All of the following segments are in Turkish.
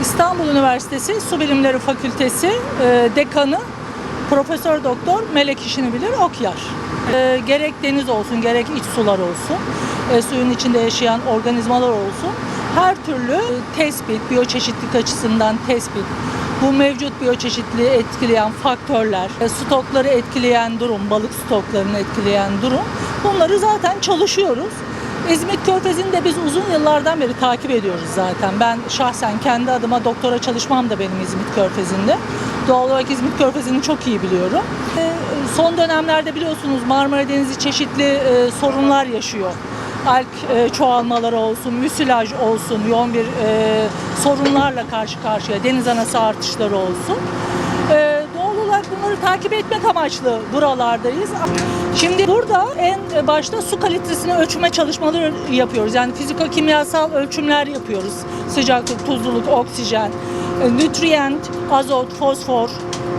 İstanbul Üniversitesi Su Bilimleri Fakültesi e, dekanı Profesör Doktor Melek İşini Bilir Okyar. E, gerek deniz olsun gerek iç sular olsun, e, suyun içinde yaşayan organizmalar olsun her türlü tespit, biyoçeşitlilik açısından tespit, bu mevcut biyoçeşitliliği etkileyen faktörler, stokları etkileyen durum, balık stoklarını etkileyen durum bunları zaten çalışıyoruz. İzmit Körfezi'ni de biz uzun yıllardan beri takip ediyoruz zaten. Ben şahsen kendi adıma doktora çalışmam da benim İzmit Körfezi'nde. Doğal olarak İzmit Körfezi'ni çok iyi biliyorum. E, Son dönemlerde biliyorsunuz Marmara Denizi çeşitli e, sorunlar yaşıyor. Alg e, çoğalmaları olsun, müsilaj olsun, yoğun bir e, sorunlarla karşı karşıya, deniz anası artışları olsun. E, doğal olarak bunları takip etmek amaçlı buralardayız. Şimdi burada en başta su kalitesini ölçme çalışmaları yapıyoruz. Yani fiziko-kimyasal ölçümler yapıyoruz. Sıcaklık, tuzluluk, oksijen, e, nutrient, azot, fosfor,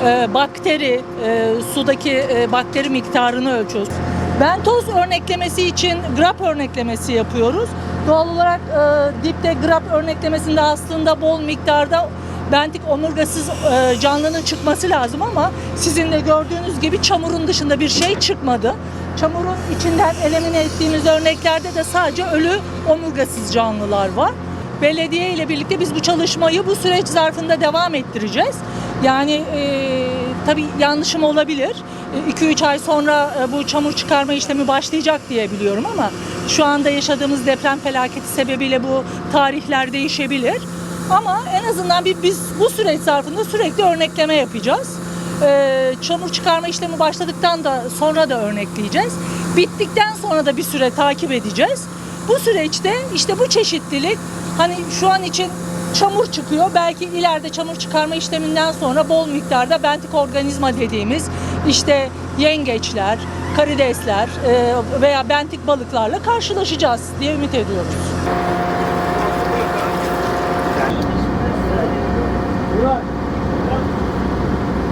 e, bakteri, e, sudaki bakteri miktarını ölçüyoruz. Bentoz örneklemesi için grap örneklemesi yapıyoruz. Doğal olarak e, dipte grap örneklemesinde aslında bol miktarda bentik omurgasız e, canlının çıkması lazım ama sizin de gördüğünüz gibi çamurun dışında bir şey çıkmadı. Çamurun içinden elimine ettiğimiz örneklerde de sadece ölü omurgasız canlılar var. Belediye ile birlikte biz bu çalışmayı bu süreç zarfında devam ettireceğiz. Yani e, tabii yanlışım olabilir. 2-3 ay sonra e, bu çamur çıkarma işlemi başlayacak diye biliyorum ama şu anda yaşadığımız deprem felaketi sebebiyle bu tarihler değişebilir. Ama en azından bir biz bu süreç zarfında sürekli örnekleme yapacağız. Ee, çamur çıkarma işlemi başladıktan da sonra da örnekleyeceğiz. Bittikten sonra da bir süre takip edeceğiz. Bu süreçte işte bu çeşitlilik hani şu an için çamur çıkıyor. Belki ileride çamur çıkarma işleminden sonra bol miktarda bentik organizma dediğimiz işte yengeçler, karidesler e, veya bentik balıklarla karşılaşacağız diye ümit ediyoruz.